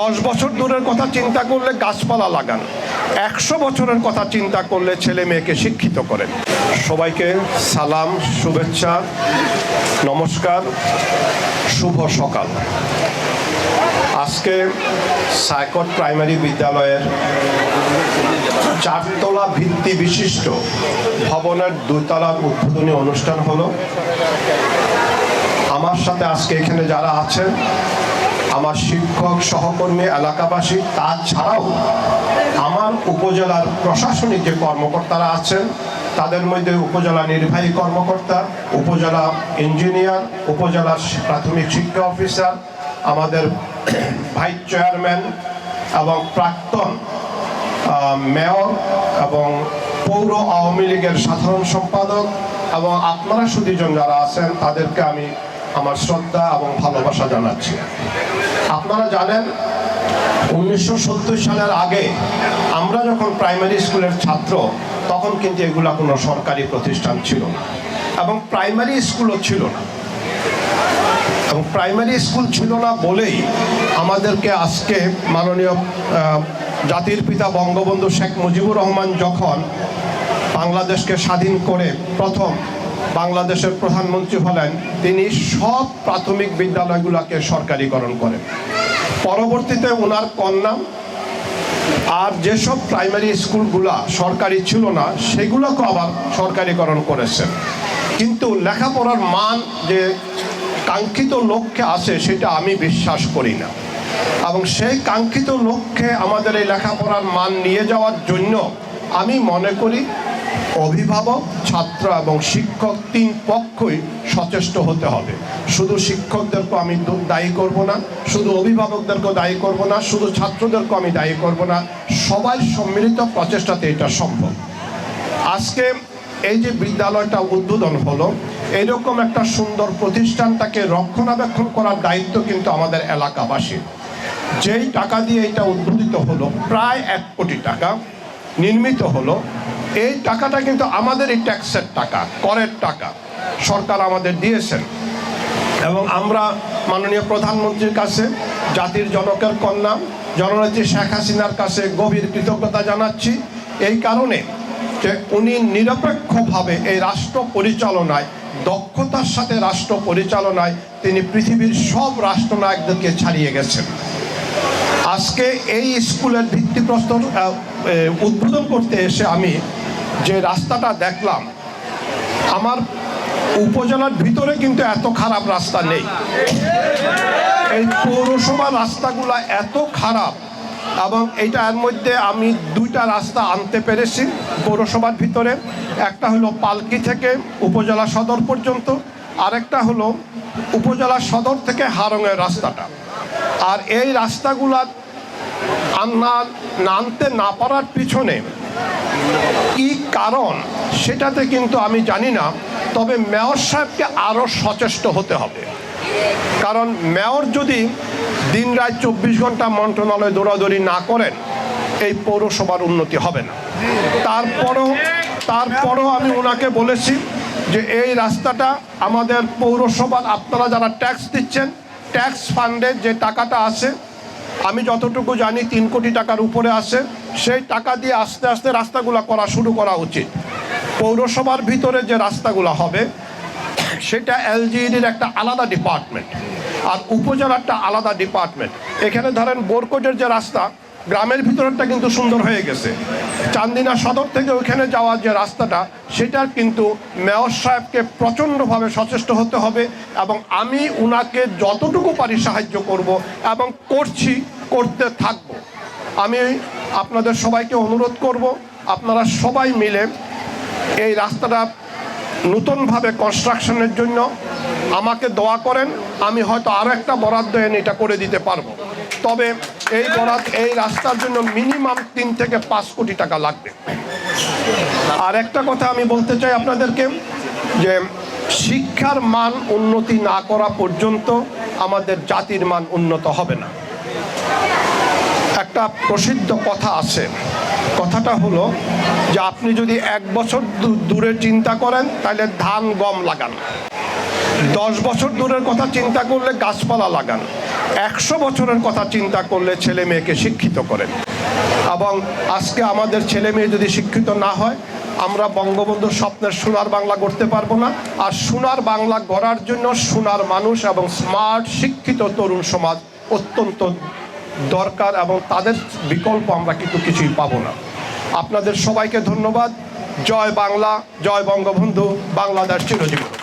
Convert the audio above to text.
দশ বছর দূরের কথা চিন্তা করলে গাছপালা লাগান। একশো বছরের কথা চিন্তা করলে ছেলে মেয়েকে শিক্ষিত করেন। সবাইকে সালাম, শুভেচ্ছা, নমস্কার, শুভ সকাল। আজকে সাইকট প্রাইমারি বিদ্যালয়ের চারতলা ভিত্তি বিশিষ্ট ভবনের দুতলার উদ্বোধনী অনুষ্ঠান হলো। আমার সাথে আজকে এখানে যারা আছেন আমার শিক্ষক সহকর্মী এলাকাবাসী তাছাড়াও আমার উপজেলার প্রশাসনিক যে কর্মকর্তারা আছেন, তাদের মধ্যে উপজেলা নির্বাহী কর্মকর্তা, উপজেলা ইঞ্জিনিয়ার, উপজেলা প্রাথমিক শিক্ষা অফিসার, আমাদের ভাইস চেয়ারম্যান এবং প্রাক্তন মেয়র এবং পৌর আওয়ামী লীগের সাধারণ সম্পাদক এবং আপনারা সুদীজন যারা আছেন, তাদেরকে আমি আমার শ্রদ্ধা এবং ভালোবাসা জানাচ্ছি। আপনারা জানেন, উনিশশো সত্তর সালের আগে আমরা যখন প্রাইমারি স্কুলের ছাত্র, তখন কিন্তু এগুলো কোনো সরকারি প্রতিষ্ঠান ছিল না। এবং প্রাইমারি স্কুলও ছিল না। এবং প্রাইমারি স্কুল ছিল না বলেই আমাদেরকে আজকে মাননীয় জাতির পিতা বঙ্গবন্ধু শেখ মুজিবুর রহমান যখন বাংলাদেশকে স্বাধীন করে প্রথম বাংলাদেশের প্রধানমন্ত্রী হলেন, তিনি সব প্রাথমিক বিদ্যালয়গুলোকে সরকারিকরণ করেন। পরবর্তীতে ওনার কন্যা আর যেসব প্রাইমারি স্কুলগুলা সরকারি ছিল না, সেগুলোকে আবার সরকারিকরণ করেছেন কিন্তু লেখাপড়ার মান যে কাঙ্ক্ষিত লক্ষ্যে আসে সেটা আমি বিশ্বাস করি না। এবং সেই কাঙ্ক্ষিত লক্ষ্যে আমাদের এই লেখাপড়ার মান নিয়ে যাওয়ার জন্য আমি মনে করি অভিভাবক, ছাত্র এবং শিক্ষক তিন পক্ষই সচেষ্ট হতে হবে। শুধু শিক্ষকদেরকে আমি দায়ী করব না, শুধু অভিভাবকদেরকেও দায়ী করব না, শুধু ছাত্রদেরকে আমি দায়ী করব না, সবাই সম্মিলিত প্রচেষ্টাতে এটা সম্ভব। আজকে এই যে বিদ্যালয়টা উদ্বোধন হলো, এরকম একটা সুন্দর প্রতিষ্ঠানটাকে রক্ষণাবেক্ষণ করার দায়িত্ব কিন্তু আমাদের এলাকাবাসীর। যেই টাকা দিয়ে এটা উদ্বোধিত হলো, প্রায় এক কোটি টাকা নির্মিত হলো এই টাকাটা কিন্তু আমাদের এই ট্যাক্সের টাকা, করের টাকা। সরকার আমাদের দিয়েছেন। এবং আমরা মাননীয় প্রধানমন্ত্রীর কাছে, জাতির জনকের কন্যা, জননেত্রী শেখ হাসিনার কাছে গভীর কৃতজ্ঞতা জানাচ্ছি। এই কারণে যে উনি নিরপেক্ষভাবে এই রাষ্ট্র পরিচালনায়, দক্ষতার সাথে রাষ্ট্র পরিচালনায় তিনি পৃথিবীর সব রাষ্ট্রনায়কদেরকে ছাড়িয়ে গেছেন। আজকে এই স্কুলের ভিত্তিপ্রস্তর উদ্বোধন করতে এসে আমি যে রাস্তাটা দেখলাম, আমার উপজেলার ভিতরে কিন্তু এত খারাপ রাস্তা নেই। এই পৌরসভা রাস্তাগুলা এত খারাপ, এবং এইটার মধ্যে আমি দুইটা রাস্তা আনতে পেরেছি পৌরসভার ভিতরে। একটা হলো পালকি থেকে উপজেলা সদর পর্যন্ত, আরেকটা হলো উপজেলা সদর থেকে হারঙের রাস্তাটা। আর এই রাস্তাগুলা আনা নামতে না পারার পিছনে কি কারণ, সেটাতে কিন্তু আমি জানি না, তবে মেয়র সাহেবকে আরও সচেষ্ট হতে হবে। কারণ মেয়র যদি দিন রাত চব্বিশ ঘণ্টা মন্ত্রণালয় দৌড়াদৌড়ি না করেন, এই পৌরসভার উন্নতি হবে না। তারপরও তারপরও আমি ওনাকে বলেছি যে এই রাস্তাটা আমাদের পৌরসভার, আপনারা যারা ট্যাক্স দিচ্ছেন, ট্যাক্স ফান্ডে যে টাকাটা আছে আমি যতটুকু জানি তিন কোটি টাকার উপরে আছে সেই টাকা দিয়ে আস্তে আস্তে রাস্তাগুলো করা শুরু করা উচিত। পৌরসভার ভিতরে যে রাস্তাগুলো হবে, সেটা এলজিইডির একটা আলাদা ডিপার্টমেন্ট। আর উপজেলারটা আলাদা ডিপার্টমেন্ট। এখানে ধরেন বোরকোটের যে রাস্তা, গ্রামের ভিতরটা কিন্তু সুন্দর হয়ে গেছে। চান্দিনা সদর থেকে ওইখানে যাওয়ার যে রাস্তাটা, সেটার কিন্তু মেয়র সাহেবকে প্রচণ্ডভাবে সচেষ্ট হতে হবে এবং আমি উনাকে যতটুকু পারি সাহায্য করব এবং করছি, করতে থাকব। আমি আপনাদের সবাইকে অনুরোধ করব, আপনারা সবাই মিলে এই রাস্তাটা নতুনভাবে কনস্ট্রাকশনের জন্য আমাকে দোয়া করেন, আমি হয়তো আরও একটা বরাদ্দ এনে এটা করে দিতে পারব। তবে এই বরাদ, এই রাস্তার জন্য মিনিমাম তিন থেকে পাঁচ কোটি টাকা লাগবে। আর একটা কথা আমি বলতে চাই আপনাদেরকে, যে শিক্ষার মান উন্নতি না করা পর্যন্ত আমাদের জাতির মান উন্নত হবে না। একটা প্রসিদ্ধ কথা আছে। কথাটা হলো যে আপনি যদি এক বছর দূরে চিন্তা করেন, তাহলে ধান গম লাগান। দশ বছর দূরের কথা চিন্তা করলে গাছপালা লাগান। একশো বছরের কথা চিন্তা করলে ছেলে মেয়েকে শিক্ষিত করেন। এবং আজকে আমাদের ছেলে মেয়ে যদি শিক্ষিত না হয়, আমরা বঙ্গবন্ধুর স্বপ্নের সোনার বাংলা গড়তে পারব না। আর সোনার বাংলা গড়ার জন্য সোনার মানুষ এবং স্মার্ট শিক্ষিত তরুণ সমাজ অত্যন্ত দরকার এবং তাদের বিকল্প আমরা কিন্তু কিছুই পাব না। আপনাদের সবাইকে ধন্যবাদ। জয় বাংলা, জয় বঙ্গবন্ধু, বাংলাদেশ চিরজীবন।